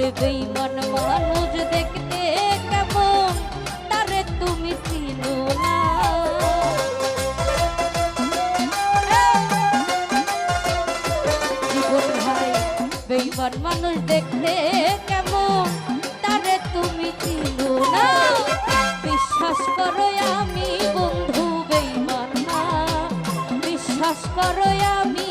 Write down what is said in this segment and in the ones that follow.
ওরে বেইমান মানুষ দেখতে কেমন, তারে তুমি চিনো ভাই মানুষ দেখতে কেমন, তারে তুমি না। বিশ্বাস করো আমি বন্ধু, বেইমান না। বিশ্বাস করো আমি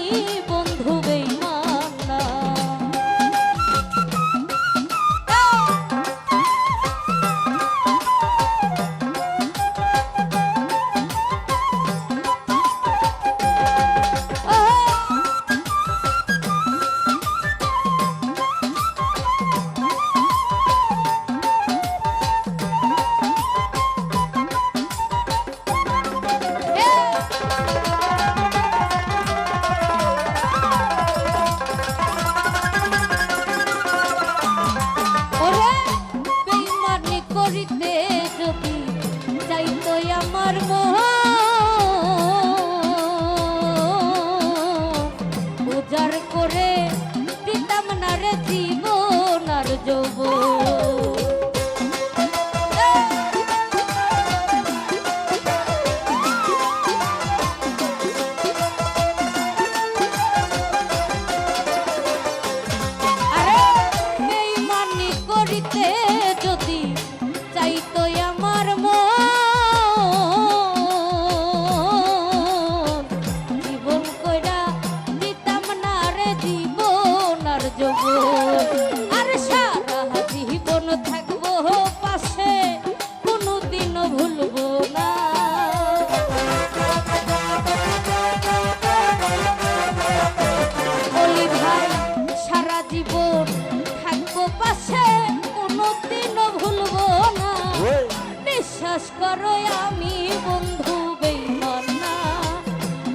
বিশ্বাস করো আমি বন্ধু বেইমান না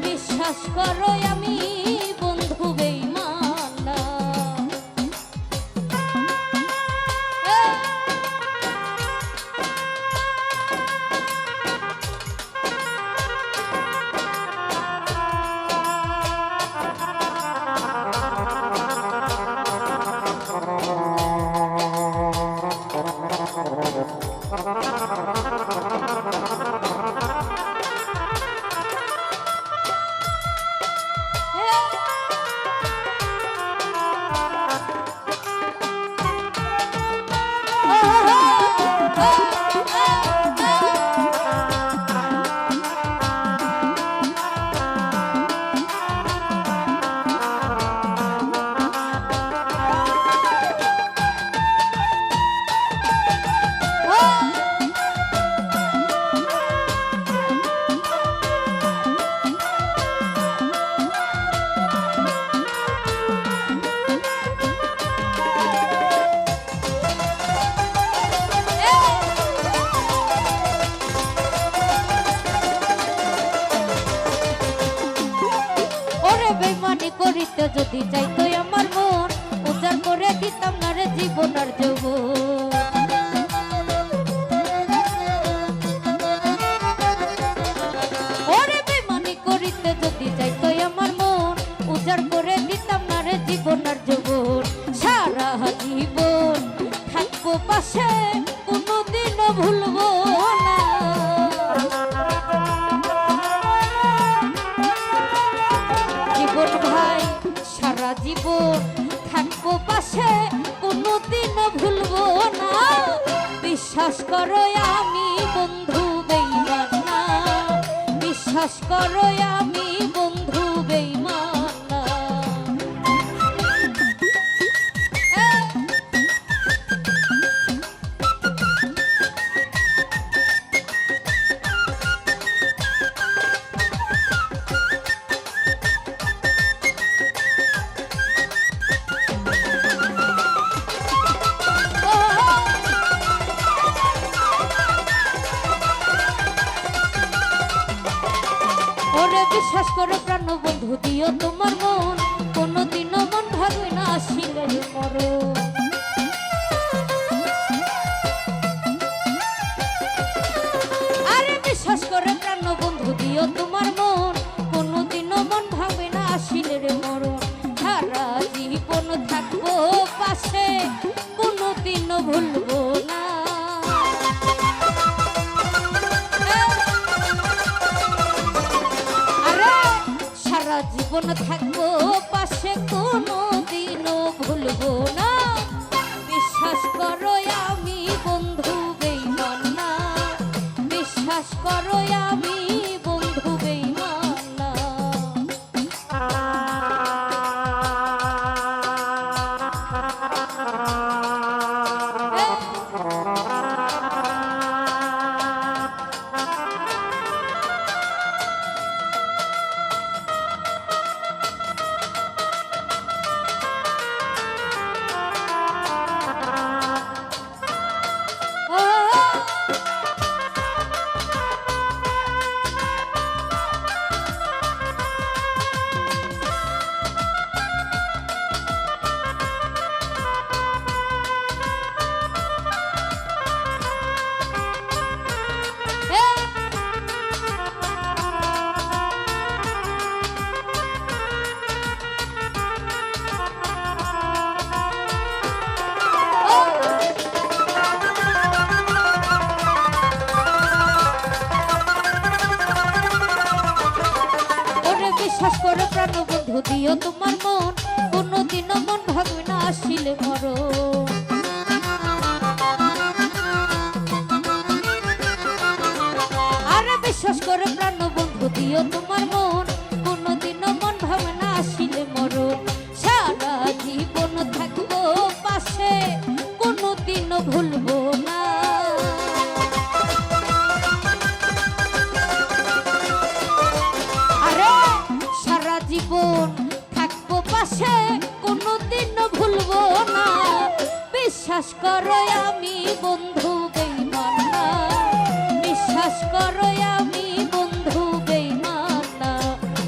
বিশ্বাস করো করিতে যদি চাইতো আমার মন, উজাড় করে দিতাম না রে জীবন আর সারা জীবন থাকব পাশে, কোনোদিনও ভুলবো জীবন থাকব পাশে কোনোদিনও ভুলবো না। বিশ্বাস করো আমি বন্ধু বেইমান। না বিশ্বাস করো আমি বিশ্বাস করো প্রাণ বন্ধু দিও তোমার মন। জীবন থাকব পাশে কোনো দিনও ভুলবো না। বন্ধু দিও তোমার মন কোনোদিনও মন ভাঙবে না, আসিলে মরো। আরে বিশ্বাস করে প্রাণ বন্ধু দিও তোমার মন সে কোনোদিন ভুলবো না। বিশ্বাস কর আমি বন্ধু বেইমান বিশ্বাস করো আমি